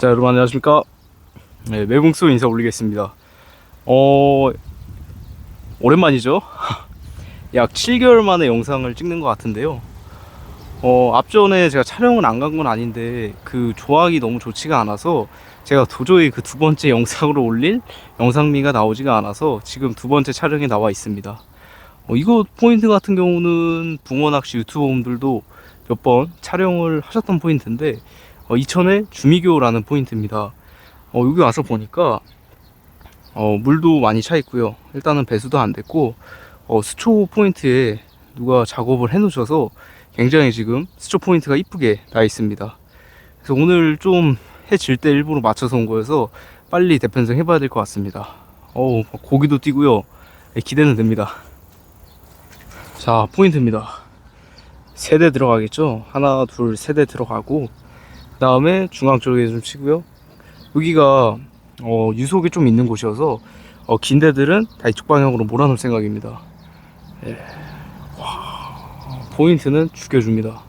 자 여러분 안녕하십니까? 네, 매봉수 인사 올리겠습니다. 어 오랜만이죠? 약 7개월 만에 영상을 찍는 것 같은데요. 어 앞전에 제가 촬영을 안간 건 아닌데 그 조항이 너무 좋지가 않아서 제가 도저히 그 두 번째 영상으로 올릴 영상미가 나오지가 않아서 지금 두 번째 촬영에 나와 있습니다. 어, 이거 포인트 같은 경우는 붕어낚시 유튜버분들도 몇 번 촬영을 하셨던 포인트인데 어, 이천의 주미교라는 포인트입니다. 어, 여기 와서 보니까 어, 물도 많이 차 있고요. 일단은 배수도 안 됐고 어, 수초 포인트에 누가 작업을 해 놓으셔서 굉장히 지금 수초 포인트가 이쁘게 나 있습니다. 그래서 오늘 좀 해질 때 일부러 맞춰서 온 거여서 빨리 대편성 해봐야 될 것 같습니다. 어우 고기도 뛰고요. 네, 기대는 됩니다. 자 포인트입니다. 세대 들어가겠죠? 하나 둘 세 대 들어가고 그 다음에 중앙 쪽에 좀 치고요. 여기가 어, 유속이 좀 있는 곳이어서 어, 긴 데들은 다 이쪽 방향으로 몰아놓을 생각입니다. 예. 와, 포인트는 죽여줍니다.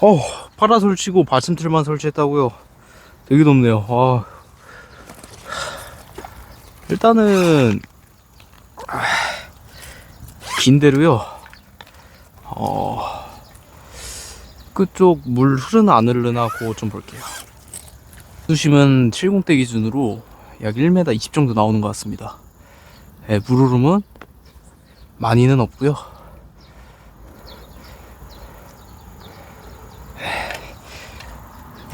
어, 파라솔 치고 받침틀만 설치했다고요. 되게 덥네요. 아. 일단은 아, 긴 데로요. 어. 끝쪽 물 흐르나 안 흐르나 그거 좀 볼게요. 수심은 70대 기준으로 약 1m 20 정도 나오는 것 같습니다. 예, 물 흐름은 많이는 없고요.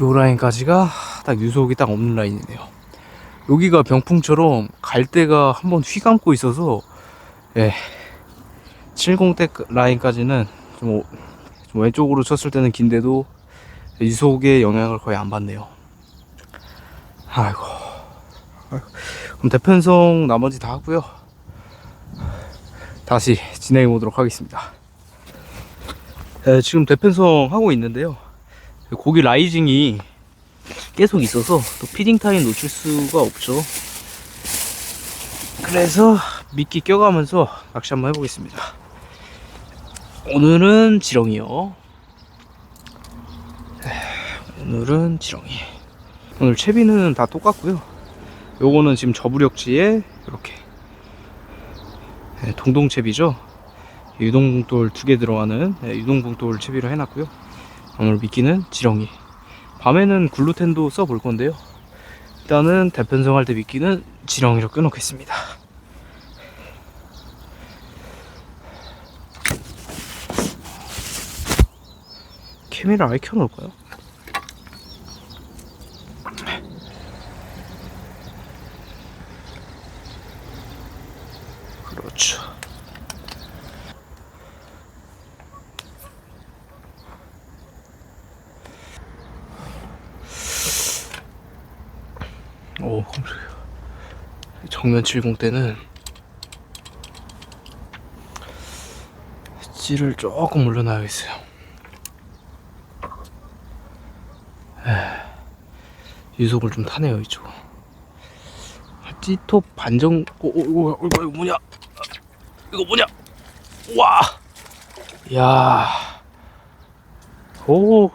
요 라인까지가 딱 유속이 딱 없는 라인이네요. 여기가 병풍처럼 갈대가 한번 휘감고 있어서 예, 70대 라인까지는 좀 왼쪽으로 쳤을 때는 긴데도 유속의 영향을 거의 안 받네요. 아이고. 아이고. 그럼 대편성 나머지 다 하고요. 다시 진행해 보도록 하겠습니다. 네, 지금 대편성 하고 있는데요. 고기 라이징이 계속 있어서 또 피딩 타임 놓칠 수가 없죠. 그래서 미끼 껴가면서 낚시 한번 해보겠습니다. 오늘은 지렁이요. 에, 오늘은 지렁이. 오늘 채비는 다 똑같고요. 요거는 지금 저부력지에 이렇게 에, 동동 채비죠. 유동봉돌 두 개 들어가는 에, 유동봉돌 채비로 해놨고요. 오늘 미끼는 지렁이. 밤에는 글루텐도 써볼 건데요. 일단은 대편성 할 때 미끼는 지렁이로 끊어놓겠습니다. 카메라 아예 켜놓을까요? 그렇죠. 오, 깜짝이야. 정면 70 때는 찌를 조금 올려놔야겠어요. 유속을 좀 타네요 이쪽. 찌톱 반정 오, 오, 오, 이거, 이거 뭐냐? 이거 뭐냐? 와! 야. 오.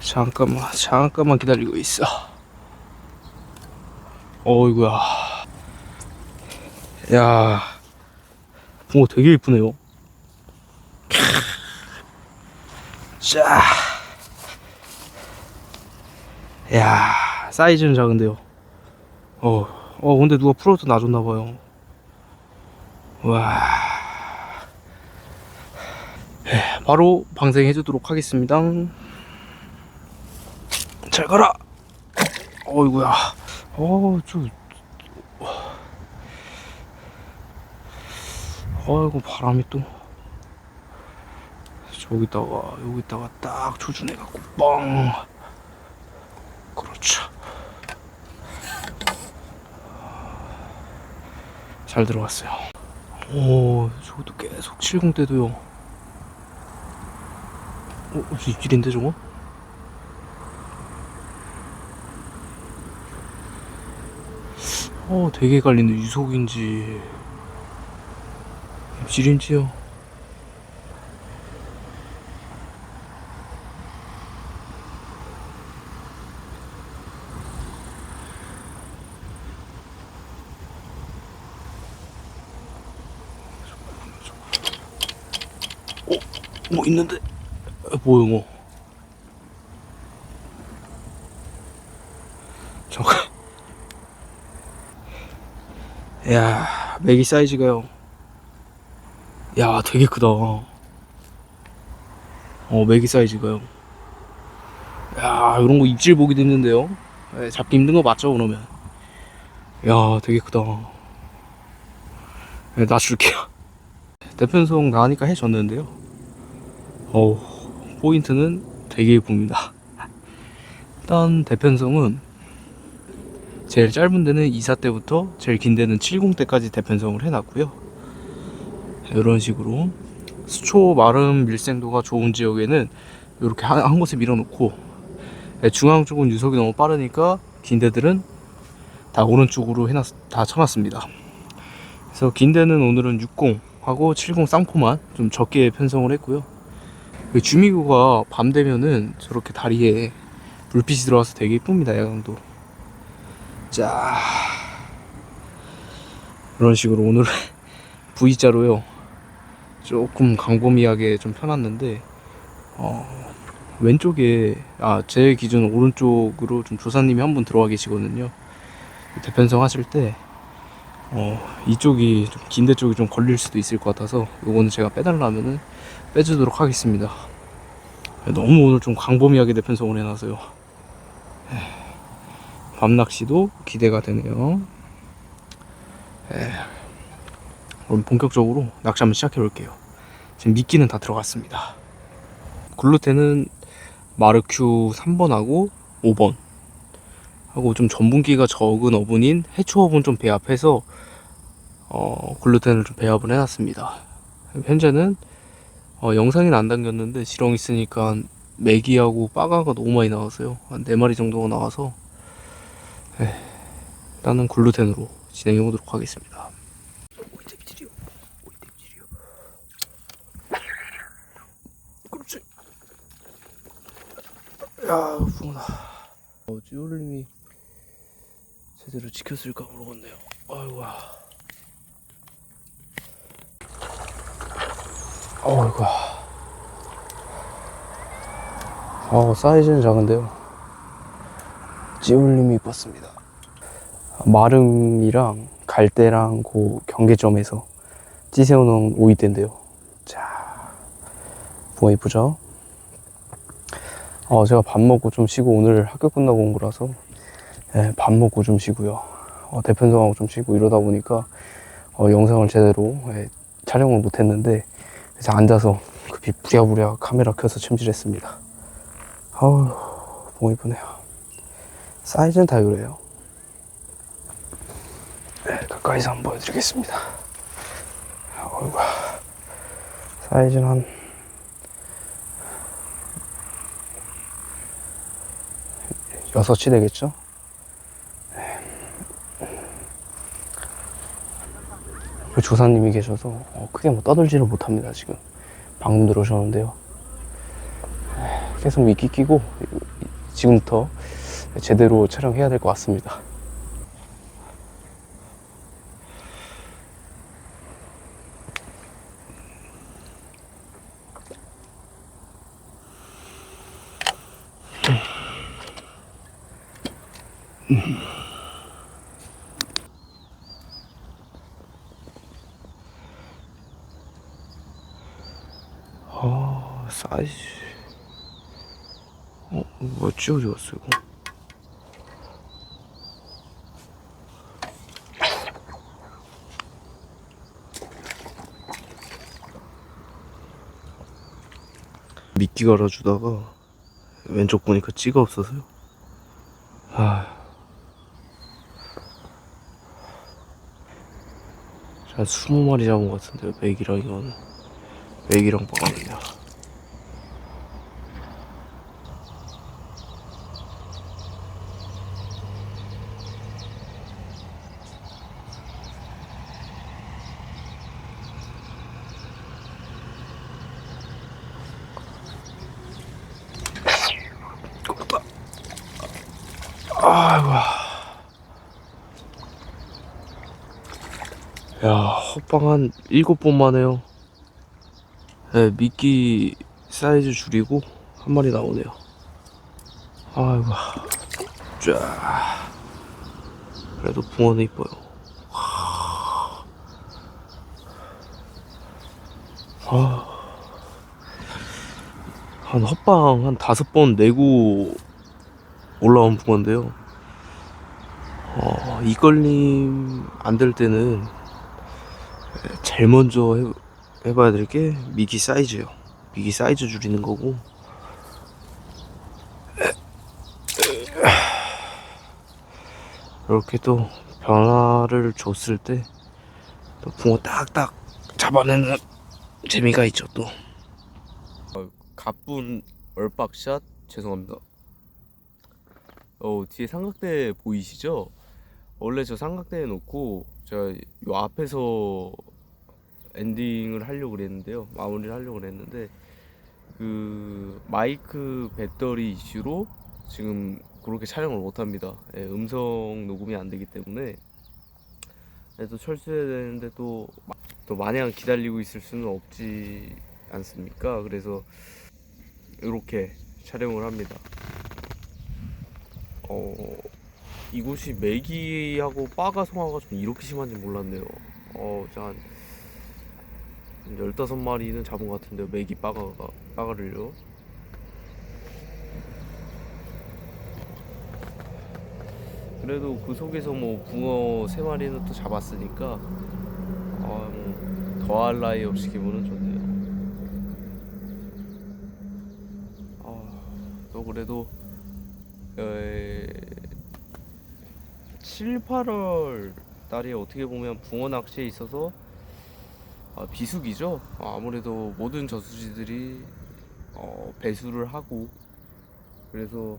잠깐만 잠깐만 기다리고 있어. 어이구야. 야. 붕어 되게 이쁘네요. 자 야 사이즈는 작은데요. 어, 어 근데 누가 풀어서 놔줬나봐요. 와. 예, 바로 방생해 주도록 하겠습니다. 잘 가라. 어이구야. 어, 저. 어이구 바람이 또. 저기다가 여기다가 딱 조준해갖고 뻥. 그렇죠. 잘 들어갔어요. 오, 저것도 계속 70대도요. 어, 입질인데 저거? 어, 되게 헷갈리는데 유속인지 입질인지요. 뭐 있는데? 아, 뭐야 뭐? 잠깐. 야, 메기 사이즈가요. 야, 되게 크다. 어, 메기 사이즈가요. 야, 이런 거 입질 보기도 힘든데요. 예, 잡기 힘든 거 맞죠, 그러면? 야, 되게 크다. 예, 놔줄게요. 대편성 나가니까 해졌는데요. 어우, 포인트는 되게 예쁩니다. 일단 대편성은 제일 짧은 데는 24 때부터 제일 긴 데는 70 때까지 대편성을 해놨고요. 이런 식으로 수초 마름 밀생도가 좋은 지역에는 이렇게 한, 한 곳에 밀어놓고 네, 중앙 쪽은 유속이 너무 빠르니까 긴 데들은 다 오른쪽으로 해놨 다 쳐놨습니다. 그래서 긴 데는 오늘은 60 하고 70 쌍코만 좀 적게 편성을 했고요. 그 주미구가 밤 되면은 저렇게 다리에 불빛이 들어와서 되게 이쁩니다 야광도. 자 이런 식으로 오늘 V자로요. 조금 광범위하게 좀 펴놨는데 어, 왼쪽에 아 제 기준 오른쪽으로 좀 조사님이 한 분 들어와 계시거든요. 대편성 하실 때 어, 이쪽이 좀 긴데 쪽이 좀 걸릴 수도 있을 것 같아서 요거는 제가 빼달라면은 빼주도록 하겠습니다. 너무 오늘 좀 광범위하게 대편성을 해놔서요. 에휴, 밤 낚시도 기대가 되네요. 에휴, 그럼 본격적으로 낚시 한번 시작해 볼게요. 지금 미끼는 다 들어갔습니다. 글루텐은 마르큐 3번하고 5번 하고 좀 전분기가 적은 어분인 해초 어분 좀 배합해서 어, 글루텐을 좀 배합을 해놨습니다. 현재는 어, 영상에는 안 담겼는데 지렁 있으니까 메기하고 빠가가 너무 많이 나왔어요. 한 4마리 정도가 나와서 에, 일단은 글루텐으로 진행해 보도록 하겠습니다. 야, 붕어다. 어, 찌올님이 제대로 지켰을까 모르겠네요. 아이고. 어이구. 어, 사이즈는 작은데요. 찌울림이 이뻤습니다. 마름이랑 갈대랑 그 경계점에서 찌세우는 오이대인데요. 자, 뭐가 이쁘죠? 어, 제가 밥 먹고 좀 쉬고 오늘 학교 끝나고 온 거라서 예, 밥 먹고 좀 쉬고요. 어, 대편성하고 좀 쉬고 이러다 보니까 어, 영상을 제대로 예, 촬영을 못 했는데 그래서 앉아서 급히 부랴부랴 카메라 켜서 챔질했습니다. 아우, 너무 이쁘네요. 사이즈는 다 그래요. 네, 가까이서 한번 보여드리겠습니다. 어이구, 사이즈는 한 여섯이 되겠죠? 그 조사님이 계셔서 어, 크게 뭐 떠들지를 못합니다 지금. 방금 들어오셨는데요. 계속 미끼 끼고 지금부터 제대로 촬영해야 될 것 같습니다 아 사이즈 어? 뭐 찌워졌어 이거 미끼 갈아주다가 왼쪽 보니까 찌가 없어서요 아. 한 20마리 잡은 것 같은데요 맥이랑 이거는 맥이랑 빠갑니다 아이고. 야, 헛방 한 일곱 번 만에요. 네, 미끼 사이즈 줄이고 한 마리 나오네요. 아이고, 쫙. 그래도 붕어는 이뻐요. 아, 한 헛방 한 다섯 번 내고 올라온 붕어인데요. 어, 이걸림 안될 때는 제일 먼저 해, 해봐야 될 게 미기 사이즈요. 미기 사이즈 줄이는 거고. 이렇게 또 변화를 줬을 때 또 붕어 딱딱 잡아내는 재미가 있죠 또. 가쁜 얼박샷 죄송합니다. 어 뒤에 삼각대 보이시죠? 원래 저 삼각대에 놓고 제가 요 앞에서 엔딩을 하려고 그랬는데요. 마무리를 하려고 그랬는데 그 마이크 배터리 이슈로 지금 그렇게 촬영을 못 합니다. 예, 음성 녹음이 안 되기 때문에 예, 또 철수해야 되는데 또, 마- 또 마냥 기다리고 있을 수는 없지 않습니까? 그래서 이렇게 촬영을 합니다. 어, 이곳이 메기하고 빠가 송화가 좀 이렇게 심한지 몰랐네요. 어, 한 15마리는 잡은 것 같은데요. 메기 빠가가, 빠가를요. 그래도 그 속에서 뭐 붕어 세 마리는 또 잡았으니까 아, 뭐 더할 나위 없이 기분은 좋네요. 아, 또 그래도 에, 7, 8월 달에 어떻게 보면 붕어 낚시에 있어서 아, 비수기죠. 아, 아무래도 모든 저수지들이 어, 배수를 하고 그래서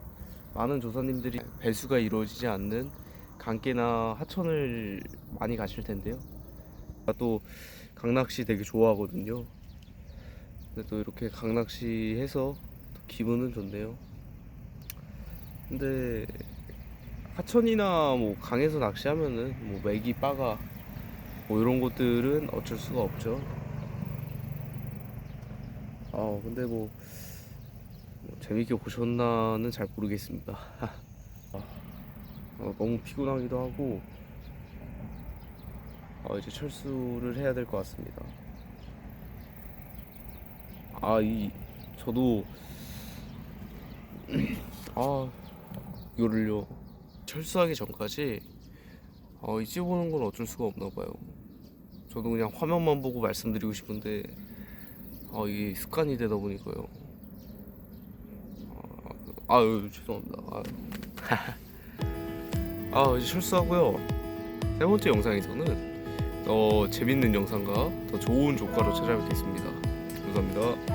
많은 조사님들이 배수가 이루어지지 않는 강계나 하천을 많이 가실 텐데요. 또 강낚시 되게 좋아하거든요. 근데 또 이렇게 강낚시 해서 또 기분은 좋네요. 근데 하천이나 뭐 강에서 낚시하면은 뭐 메기 빠가 뭐 이런 것들은 어쩔 수가 없죠. 아 근데 뭐, 뭐 재밌게 보셨나는 잘 모르겠습니다. 어, 너무 피곤하기도 하고 아, 이제 철수를 해야 될 것 같습니다. 아 이 저도 아 이거를요 철수하기 전까지 어, 이 찍어보는 건 어쩔 수가 없나 봐요. 저도 그냥 화면만 보고 말씀드리고 싶은데 아 이게 습관이 되다 보니까요. 아, 아유 죄송합니다. 아, 아 이제 철수하고요. 세 번째 영상에서는 더 재밌는 영상과 더 좋은 조과로 찾아뵙겠습니다. 감사합니다.